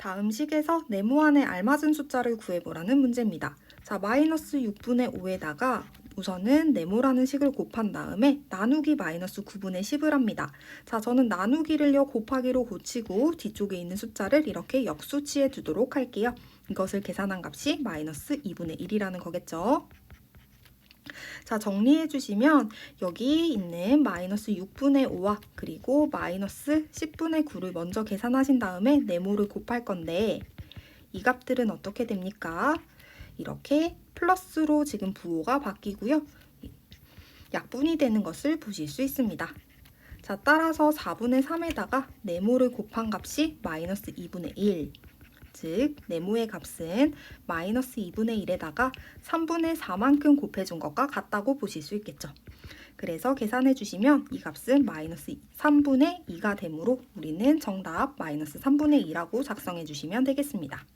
다음 식에서 네모 안에 알맞은 숫자를 구해보라는 문제입니다. 자, 마이너스 6분의 5에다가 우선은 네모라는 식을 곱한 다음에 나누기 마이너스 9분의 10을 합니다. 자, 저는 나누기를요 곱하기로 고치고 뒤쪽에 있는 숫자를 이렇게 역수치에 두도록 할게요. 이것을 계산한 값이 마이너스 2분의 1이라는 거겠죠. 자, 정리해 주시면 여기 있는 마이너스 6분의 5와 그리고 마이너스 10분의 9를 먼저 계산하신 다음에 네모를 곱할 건데 이 값들은 어떻게 됩니까? 이렇게 플러스로 지금 부호가 바뀌고요. 약분이 되는 것을 보실 수 있습니다. 자, 따라서 4분의 3에다가 네모를 곱한 값이 마이너스 2분의 1. 즉, 네모의 값은 마이너스 2분의 1에다가 3분의 4만큼 곱해준 것과 같다고 보실 수 있겠죠. 그래서 계산해 주시면 이 값은 마이너스 3분의 2가 되므로 우리는 정답 마이너스 3분의 2라고 작성해 주시면 되겠습니다.